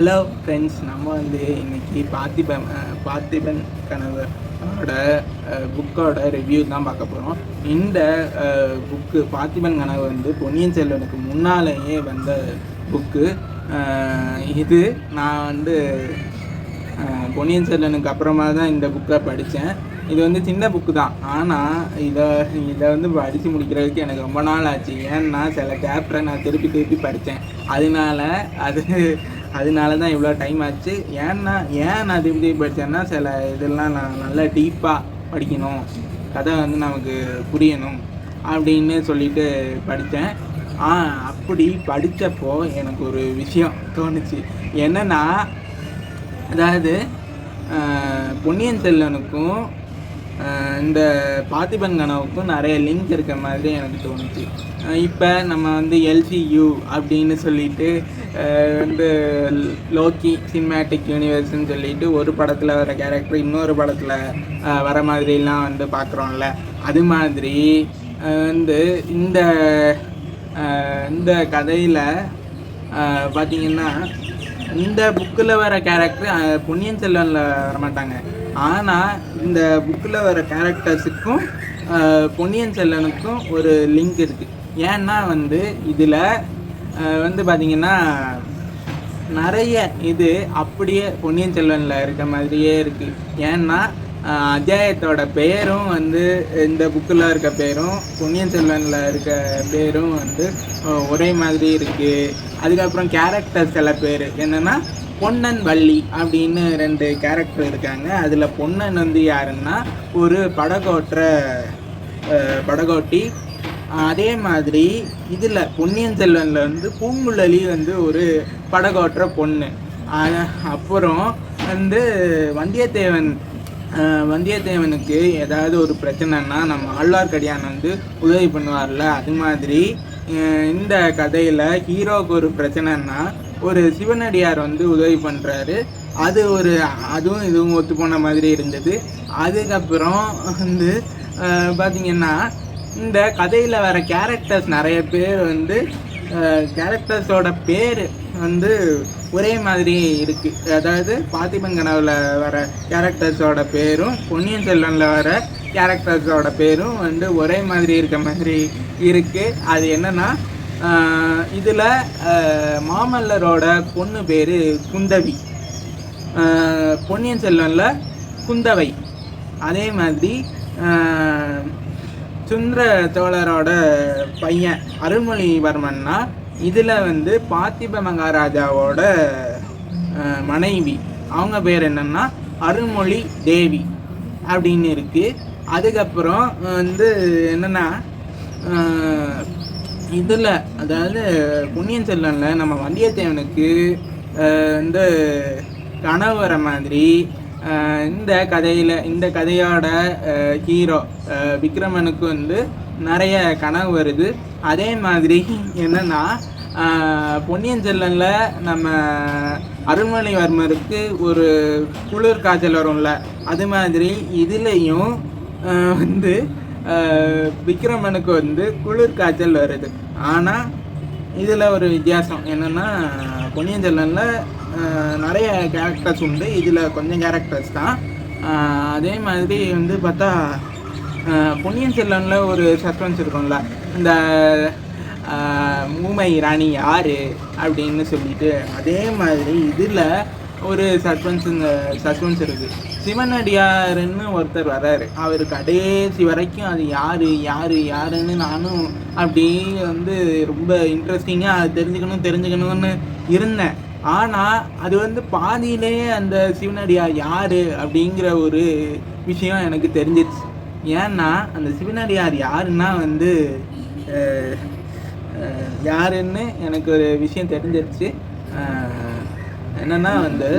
Hello friends நம்ம வந்து இன்னைக்கு பார்த்திபன் பார்த்திபன் கனவோட புக்கோட ரிவ்யூ தான் பார்க்க போகிறோம் இந்த புக்கு பார்த்திபன் கனவு வந்து பொன்னியின் செல்வனுக்கு முன்னாலேயே வந்த புக்கு இது நான் வந்து பொன்னியின் செல்வனுக்கு அப்புறமா தான் இந்த புக்கை படித்தேன் இது வந்து சின்ன புக்கு தான். ஆனால் இதை இதை வந்து படித்து முடிக்கிறதுக்கு எனக்கு ரொம்ப நாள் ஆச்சு. ஏன்னா சில சாப்டரை நான் திருப்பி திருப்பி படித்தேன் அதனால அது அதனால தான் இவ்வளோ டைம் ஆச்சு. ஏன்னா ஏன் நான் திருப்பி திருப்பி படித்தேன்னா சில இதெல்லாம் நான் நல்லா டீப்பாக படிக்கணும். கதை வந்து நமக்கு புரியணும் அப்படின்னு சொல்லிட்டு படித்தேன். ஆ அப்படி படித்தப்போ எனக்கு ஒரு விஷயம் தோணுச்சு. என்னன்னா அதாவது பொன்னியின் செல்வனுக்கும் இந்த பார்த்திபன் கனவுக்கும் நிறைய லிங்க் இருக்க மாதிரி எனக்கு தோணுச்சு. இப்போ நம்ம வந்து எல்சியூ அப்படின்னு சொல்லிட்டு வந்து லோக்கி சினிமேட்டிக் யூனிவர்ஸ்னு சொல்லிட்டு ஒரு படத்தில் வர கேரக்டர் இன்னொரு படத்தில் வர மாதிரிலாம் வந்து பார்க்குறோம்ல அது மாதிரி வந்து இந்த இந்த கதையில் பார்த்தீங்கன்னா இந்த புக்கில் வர கேரக்டர் பொன்னியின் செல்வனில் வரமாட்டாங்க. ஆனால் இந்த புக்கில் வர கேரக்டர்ஸுக்கும் பொன்னியின் செல்வனுக்கும் ஒரு லிங்க் இருக்குது ஏன்னா வந்து இதில் வந்து பார்த்திங்கன்னா நிறைய இது அப்படியே பொன்னியின் செல்வனில் இருக்க மாதிரியே இருக்குது ஏன்னா அத்தியாயத்தோட பேரும் வந்து இந்த புக்கில் இருக்க பேரும் பொன்னியின் செல்வனில் இருக்க பேரும் வந்து ஒரே மாதிரி இருக்குது அதுக்கப்புறம் கேரக்டர் சில பேர். என்னென்னா பொன்னன் வள்ளி அப்படின்னு ரெண்டு கேரக்டர் இருக்காங்க. அதில் பொன்னன் வந்து யாருன்னா ஒரு படகோட்டுற படகோட்டி. அதே மாதிரி இதில் பொன்னியின் செல்வனில் வந்து பூங்குழலி வந்து ஒரு படகோட்டுற பொண்ணு. அப்புறம் வந்து வந்தியத்தேவன் வந்தியத்தேவனுக்கு ஏதாவது ஒரு பிரச்சனைனா நம்ம ஆழ்வார்க்கடியான் வந்து உதவி பண்ணுவார்ல. அது மாதிரி இந்த கதையில் ஹீரோவுக்கு ஒரு பிரச்சனைன்னா ஒரு சிவனடியார் வந்து உதவி பண்ணுறாரு அது ஒரு அதுவும் இதுவும் ஒத்து போன மாதிரி இருந்தது. அதுக்கப்புறம் வந்து பார்த்திங்கன்னா இந்த கதையில் வர கேரக்டர்ஸ் நிறைய பேர் வந்து கேரக்டர்ஸோட பேர் வந்து ஒரே மாதிரி இருக்குது அதாவது பார்த்திபன் கனவில் வர கேரக்டர்ஸோட பேரும் பொன்னியின் செல்வனில் வர கேரக்டர்ஸோட பேரும் வந்து ஒரே மாதிரி இருக்க மாதிரி இருக்குது அது என்னென்னா இதில் மாமல்லரோட பொண்ணு பேர் குந்தவி. பொன்னியின் செல்வனில் குந்தவை. அதே மாதிரி சுந்தர சோழரோட பையன் அருள்மொழிவர்மன்னா இதில் வந்து பார்த்திப மகாராஜாவோட மனைவி. அவங்க பேர் என்னென்னா அருள்மொழி தேவி அப்படின்னு இருக்குது அதுக்கப்புறம் வந்து என்னென்னா இதில் அதாவது பொன்னியின் செல்வனில் நம்ம வந்தியத்தேவனுக்கு இந்த வந்து கனவு வர மாதிரி இந்த கதையில் இந்த கதையோட ஹீரோ விக்ரமனுக்கு வந்து நிறைய கனவு வருது. அதே மாதிரி என்னென்னா பொன்னியின் செல்வனில் நம்ம அருள்மொழிவர்மருக்கு ஒரு குளிர் காய்ச்சல் வரும்ல அது மாதிரி இதுலேயும் வந்து விக்ரமனுக்கு வந்து குளிர் காய்ச்சல் வருது. ஆனால் இதில் ஒரு வித்தியாசம் என்னென்னா பொன்னியின் செல்வனில் நிறைய கேரக்டர்ஸ் உண்டு. இதில் கொஞ்சம் கேரக்டர்ஸ் தான். அதே மாதிரி வந்து பார்த்தா பொன்னியின் செல்வனில் ஒரு சஸ்பென்ஸ் இருக்கும்ல. இந்த மூமை ஊமை ராணி யார்? அப்படின்னு சொல்லிட்டு அதே மாதிரி இதில் ஒரு சஸ்பென்ஸ் சஸ்பென்ஸ் இருக்குது சிவனடியாருன்னு ஒருத்தர் வராரு. அவர் கடைசி வரைக்கும் அது யார் யார் யாருன்னு நானும் அப்படி வந்து ரொம்ப இன்ட்ரெஸ்டிங்காக அது தெரிஞ்சுக்கணும் தெரிஞ்சுக்கணும்னு இருந்தேன். ஆனால் அது வந்து பாதியிலேயே அந்த சிவனடியார் யார் அப்படிங்கிற ஒரு விஷயம் எனக்கு தெரிஞ்சிருச்சு. ஏன்னா அந்த சிவனடியார் யாருன்னா வந்து யாருன்னு எனக்கு ஒரு விஷயம் தெரிஞ்சிருச்சு. என்னன்னா வந்து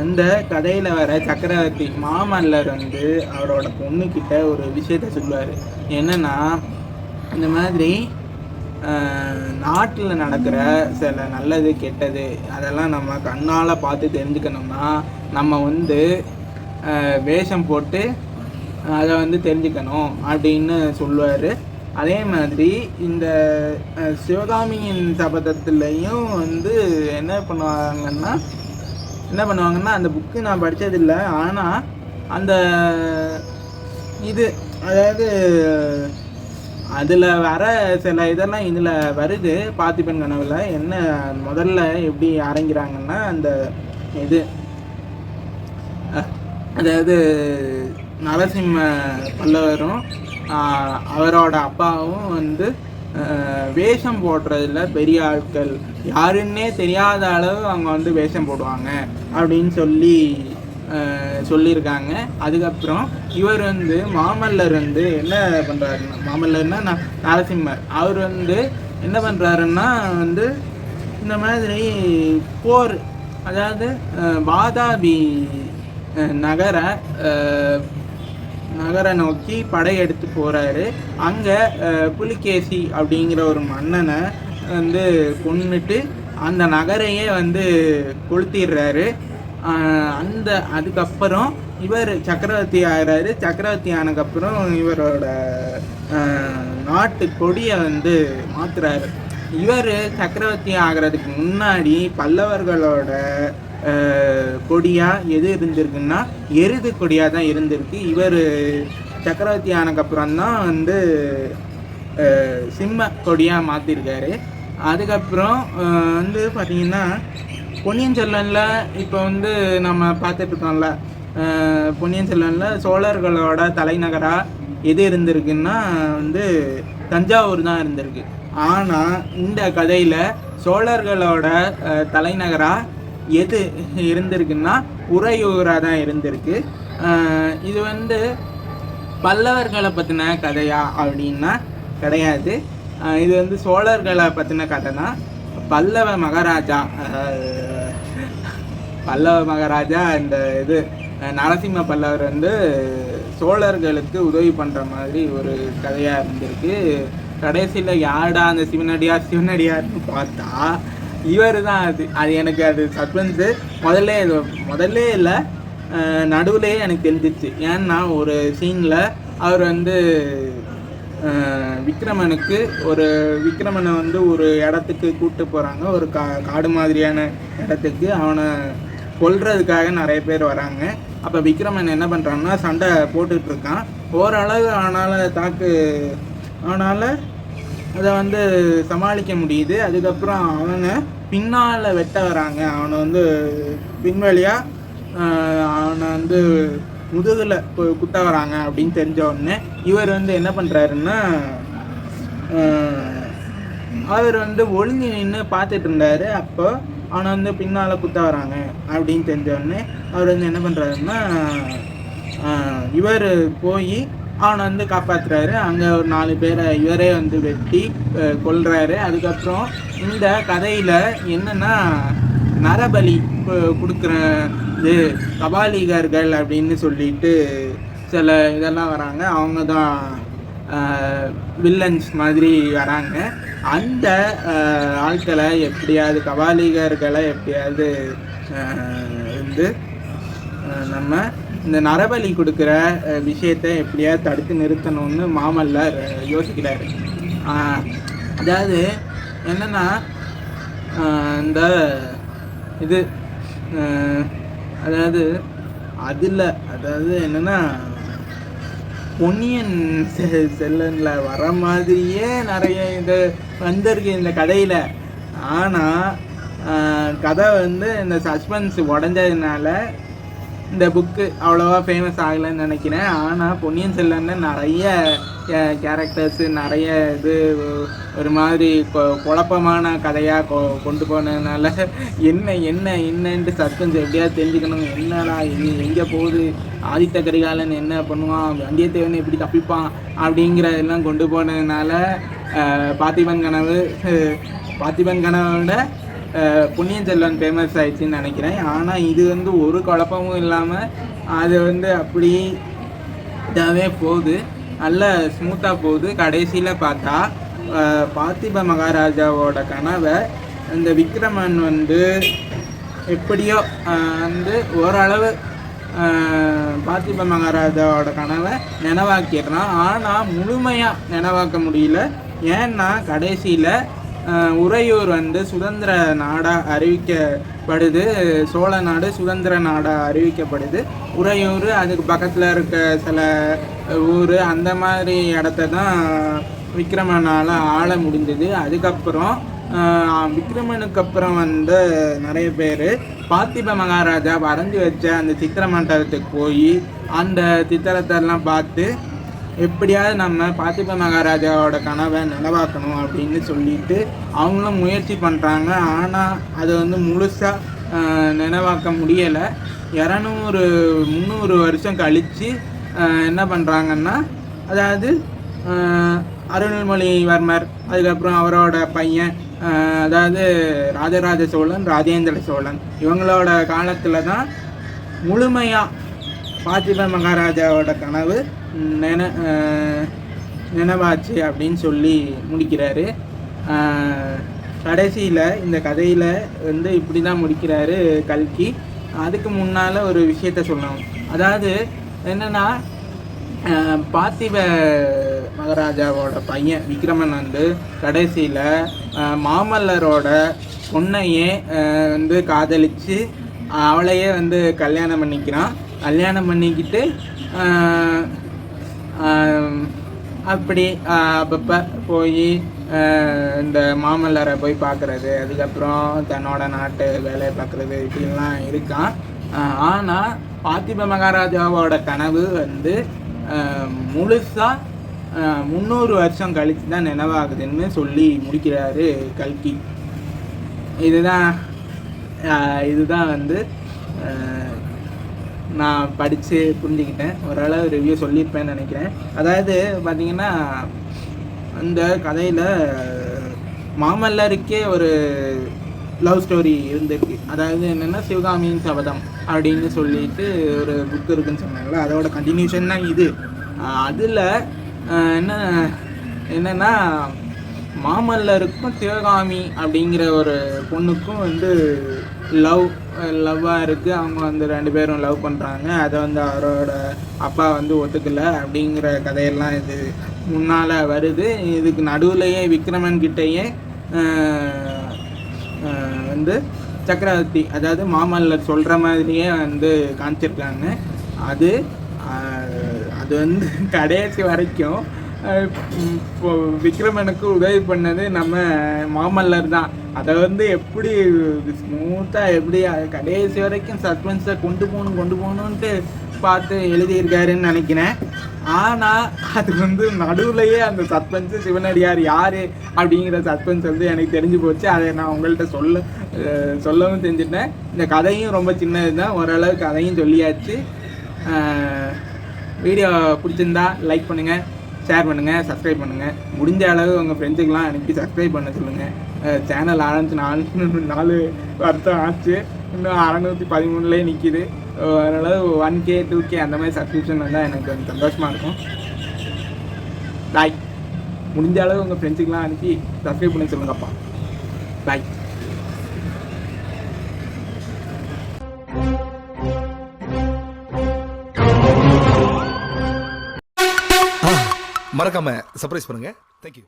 அந்த கதையில் வர சக்கரவர்த்தி மாமல்லர் வந்து அவரோட பொண்ணுக்கிட்ட ஒரு விஷயத்த சொல்லுவார். என்னன்னா இந்த மாதிரி நாட்டில் நடக்கிற சில நல்லது கெட்டது அதெல்லாம் நம்ம கண்ணால் பார்த்து தெரிஞ்சுக்கணும்னா நம்ம வந்து வேஷம் போட்டு அதை வந்து தெரிஞ்சுக்கணும் அப்படின்னு சொல்லுவார். அதே மாதிரி இந்த சிவகாமியின் சபதத்துலேயும் வந்து என்ன பண்ணுவாங்கன்னா என்ன பண்ணுவாங்கன்னா அந்த புக்கு நான் படித்ததில்லை ஆனால் அந்த இது அதாவது அதில் வர சில இதெல்லாம் இதில் வருது. பார்த்திபன் கனவில் என்ன முதல்ல எப்படி ஆரம்பிக்கிறாங்கன்னா அந்த இது அதாவது நரசிம்ம பல்லவரும் அவரோட அப்பாவும் வந்து வேஷம் போடுறதுல பெரிய ஆட்கள். யாருன்னே தெரியாத அளவு அவங்க வந்து வேஷம் போடுவாங்க அப்படின்னு சொல்லி சொல்லியிருக்காங்க. அதுக்கப்புறம் இவர் வந்து மாமல்லர் வந்து என்ன பண்ணுறாருன்னா மாமல்லர்னா நான் நரசிம்மர். அவர் வந்து என்ன பண்ணுறாருன்னா வந்து இந்த மாதிரி போர் அதாவது வாதாபி நகரை நகரை நோக்கி படையெடுத்து போகிறாரு அங்கே புலிகேசி அப்படிங்கிற ஒரு மன்னனை வந்து கொண்டுட்டு அந்த நகரையே வந்து கொளுத்திடுறாரு. அந்த அதுக்கப்புறம் இவர் சக்கரவர்த்தி ஆகிறாரு. சக்கரவர்த்தி ஆனதுக்கப்புறம் இவரோட நாட்டு கொடியை வந்து மாற்றுறாரு இவர் சக்கரவர்த்தி ஆகிறதுக்கு முன்னாடி பல்லவர்களோட கொடியாக எது இருந்திருக்குன்னா எருது கொடியாக தான் இருந்திருக்கு. இவர் சக்கரவர்த்தி ஆனதுக்கப்புறம் தான் வந்து சிம்ம கொடியாக மாற்றிருக்காரு அதுக்கப்புறம் வந்து பார்த்தீங்கன்னா பொன்னியின் செல்வனில் இப்போ வந்து நம்ம பார்த்துட்ருக்கோம்ல பொன்னியின் செல்வனில் சோழர்களோட தலைநகராக எது இருந்திருக்குன்னா வந்து தஞ்சாவூர் தான் இருந்திருக்கு. ஆனால் இந்த கதையில் சோழர்களோட தலைநகராக எது இருந்திருக்குன்னா உறையூராக தான் இருந்திருக்கு இது வந்து பல்லவர்களை பற்றின கதையா அப்படின்னா கிடையாது. இது வந்து சோழர்களை பற்றின கதை தான் பல்லவ மகாராஜா பல்லவ மகாராஜா இந்த இது நரசிம்ம பல்லவர் வந்து சோழர்களுக்கு உதவி பண்ணுற மாதிரி ஒரு கதையாக இருந்திருக்கு. கடைசியில் யாருடா அந்த சிவனடியார் சிவனடியார்னு பார்த்தா இவர் தான் அது. அது எனக்கு அது சஸ்பென்ஸு முதல்ல இது முதல்ல இல்லை நடுவுலேயே எனக்கு தெரிஞ்சிச்சு. ஏன்னா ஒரு சீனில் அவர் வந்து விக்ரமனுக்கு ஒரு விக்ரமனை வந்து ஒரு இடத்துக்கு கூப்பிட்டு போகிறாங்க ஒரு கா காடு மாதிரியான இடத்துக்கு அவனை கொல்றதுக்காக நிறைய பேர் வராங்க. அப்போ விக்ரமன் என்ன பண்ணுறான்னா சண்டை போட்டுட்ருக்கான் ஓரளவு அவனால் தாக்கு அவனால் அதை வந்து சமாளிக்க முடியுது. அதுக்கப்புறம் அவனை பின்னால் வெட்ட வராங்க. அவனை வந்து பின்வழியாக அவனை வந்து முதுகில் குத்த வராங்க அப்படின்னு தெரிஞ்ச உடனே இவர் வந்து என்ன பண்ணுறாருன்னா அவர் வந்து ஒழுங்கி நின்று பார்த்துட்டு இருந்தாரு. அப்போ அவனை வந்து பின்னால் குத்த வராங்க அப்படின்னு தெரிஞ்ச உடனே அவர் வந்து என்ன பண்ணுறாருன்னா இவர் போய் அவனை வந்து காப்பாற்றுறாரு அங்கே ஒரு நாலு பேரை இவரே வந்து வெட்டி கொள்கிறாரு அதுக்கப்புறம் இந்த கதையில் என்னென்னா நரபலி கொடுக்குற இது கபாலிகர்கள் அப்படின்னு சொல்லிட்டு சில இதெல்லாம் வராங்க. அவங்க தான் வில்லன்ஸ் மாதிரி வராங்க. அந்த ஆட்களை எப்படியாவது கபாலிகர்களை எப்படியாவது வந்து நம்ம இந்த நரபலி கொடுக்குற விஷயத்தை எப்படியா தடுத்து நிறுத்தணும்னு மாமல்லர் யோசிக்கிறார். யோசிக்கிறாரு அதாவது என்னென்னா இந்த இது அதாவது அதில் அதாவது என்னென்னா பொன்னியன் செ- வர மாதிரியே நிறைய இது வந்திருக்கு இந்த கதையில். ஆனால் கதை வந்து இந்த சஸ்பென்ஸ் உடஞ்சதுனால இந்த புக்கு அவ்வளோவா ஃபேமஸ் ஆகலைன்னு நினைக்கிறேன். ஆனால் பொன்னியின் செல்வன்ல நிறைய கேரக்டர்ஸு நிறைய இது ஒரு மாதிரி கொ- குழப்பமான கதையாக கொ கொண்டு போனதுனால என்ன என்ன என்னன்ட்டு சஸ்பென்ஸ் எப்படியாவது தெரிஞ்சுக்கணும். என்னடா இது எங்கே போகுது? ஆதித்த கரிகாலன் என்ன பண்ணுவான்? வந்தியத்தேவன் எப்படி தப்பிப்பான்? அப்படிங்கிறதெல்லாம் கொண்டு போனதுனால அஹ், பார்த்திபன் கனவு பார்த்திபன் கனவோட விட பொன்னியின் செல்வன் ஃபேமஸ் ஆயிடுச்சுன்னு நினைக்கிறேன். ஆனால் இது வந்து ஒரு குழப்பமும் இல்லாமல் அது வந்து அப்படி இதாகவே போகுது. நல்ல ஸ்மூத்தாக போகுது. கடைசியில் பார்த்தா பார்த்திப மகாராஜாவோட கனவை இந்த விக்ரமன் வந்து எப்படியோ வந்து ஓரளவு பார்த்திப மகாராஜாவோட கனவை நினைவாக்கிடுறான். ஆனால் முழுமையாக நினைவாக்க முடியல. ஏன்னா கடைசியில் உறையூர் வந்து சுதந்திர நாடாக அறிவிக்கப்படுது. சோழ நாடு சுதந்திர நாடாக அறிவிக்கப்படுது. உறையூர் அதுக்கு பக்கத்தில் இருக்க சில ஊர் அந்த மாதிரி இடத்த தான் விக்ரமனால் ஆள முடிஞ்சது. அதுக்கப்புறம் விக்ரமனுக்கு அப்புறம் வந்து நிறைய பேர் பார்த்திப மகாராஜா வரைஞ்சி வச்ச அந்த சித்திர மண்டபத்துக்கு போய் அந்த சித்திரத்தெல்லாம் பார்த்து எப்படியாவது நம்ம பார்த்திப மகாராஜாவோட கனவை நினைவாக்கணும் அப்படின்னு சொல்லிட்டு அவங்களும் முயற்சி பண்ணுறாங்க ஆனால் அதை வந்து முழுசாக நினைவாக்க முடியலை. இரநூறு முந்நூறு வருஷம் கழித்து என்ன பண்ணுறாங்கன்னா அதாவது அருள்மொழிவர்மர் அதுக்கப்புறம் அவரோட பையன் அதாவது ராஜராஜ சோழன் ராஜேந்திர சோழன். இவங்களோட காலத்தில் தான் முழுமையாக பார்த்திப மகாராஜாவோட கனவு நின நினைவாச்சு அப்படின்னு சொல்லி முடிக்கிறாரு. கடைசியில் இந்த கதையில் வந்து இப்படி தான் முடிக்கிறாரு கல்கி. அதுக்கு முன்னால் ஒரு விஷயத்த சொல்லணும். அதாவது என்னென்னா பார்த்திப மகாராஜாவோட பையன் விக்ரமன் வந்து கடைசியில் மாமல்லரோட பொண்ணையே வந்து காதலிச்சு அவளையே வந்து கல்யாணம் பண்ணிக்கிறான். கல்யாணம் பண்ணிக்கிட்டு அப்படி அப்பப்போ போய் இந்த மாமல்லரை போய் பார்க்குறது அதுக்கப்புறம் தன்னோட நாட்டு வேலையை பார்க்குறது இப்படிலாம் இருக்கான். ஆனால் பார்த்திப மகாராஜாவோட கனவு வந்து முழுசாக முந்நூறு வருஷம் கழித்து தான் நினைவாகுதுன்னு சொல்லி முடிக்கிறாரு கல்கி. இதுதான் இதுதான் வந்து நான் படித்து புரிஞ்சுக்கிட்டேன். ஓரளவு ரிவ்யூ சொல்லியிருப்பேன்னு நினைக்கிறேன். அதாவது பார்த்தீங்கன்னா அந்த கதையில் மாமல்லருக்கே ஒரு லவ் ஸ்டோரி இருந்திருக்கு. அதாவது என்னென்னா சிவகாமியின் சபதம் அப்படின்னு சொல்லிட்டு ஒரு புக் இருக்குன்னு சொன்னாங்கல்ல அதோட கண்டினியூஷன் தான் இது. அதில் என்ன என்னென்னா மாமல்லருக்கும் சிவகாமி அப்படிங்கிற ஒரு பொண்ணுக்கும் வந்து லவ் லவ்வாக இருக்குது அவங்க வந்து ரெண்டு பேரும் லவ் பண்ணுறாங்க அதை வந்து அவரோட அப்பா வந்து ஒத்துக்கலை அப்படிங்கிற கதையெல்லாம் இது முன்னால் வருது. இதுக்கு நடுவுலையே விக்ரமன் கிட்டேயே வந்து சக்கரவர்த்தி அதாவது மாமல்லர் சொல்கிற மாதிரியே வந்து காமிச்சிருக்காங்க. அது அது வந்து கடைசி வரைக்கும் இப்போ விக்ரமனுக்கு உதவி பண்ணது நம்ம மாமல்லர் தான். அதை வந்து எப்படி ஸ்மூத்தாக எப்படி கடைசி வரைக்கும் சஸ்பென்ஸை கொண்டு போகணும் கொண்டு போகணுன்ட்டு பார்த்து எழுதியிருக்காருன்னு நினைக்கிறேன். ஆனால் அது வந்து நடுவுலையே அந்த சஸ்பென்ஸு சிவனடியார் யார் அப்படிங்கிற சஸ்பென்ஸ் வந்து எனக்கு தெரிஞ்சு போச்சு. அதை நான் உங்கள்கிட்ட சொல்ல சொல்லவும் செஞ்சுட்டேன். இந்த கதையும் ரொம்ப சின்னது தான் ஓரளவு கதையும் சொல்லியாச்சு வீடியோ பிடிச்சிருந்தா லைக் பண்ணுங்கள் ஷேர் பண்ணுங்கள் சப்ஸ்கிரைப் பண்ணுங்கள் முடிஞ்ச அளவு உங்கள் ஃப்ரெண்ட்ஸுக்கெலாம் அனுப்பி சப்ஸ்கிரைப் பண்ண சொல்லுங்கள் சேனல் ஆரம்பிச்சு நாலு நாலு வருஷம் ஆச்சு. இன்னும் அறநூற்றி பதிமூணுலேயே நிற்கிது அதனால் ஒன் கே டூ கே அந்த மாதிரி சப்ஸ்கிரிப்ஷன் வந்தால் எனக்கு கொஞ்சம் சந்தோஷமாக இருக்கும். பாய் முடிஞ்ச அளவு உங்கள் ஃப்ரெண்ட்ஸுக்கெலாம் அனுப்பி சப்ஸ்கிரைப் பண்ணி சொல்லுங்கப்பா. பாய் மறக்காம சர்ப்ரைஸ் பண்ணுங்க. தேங்க்யூ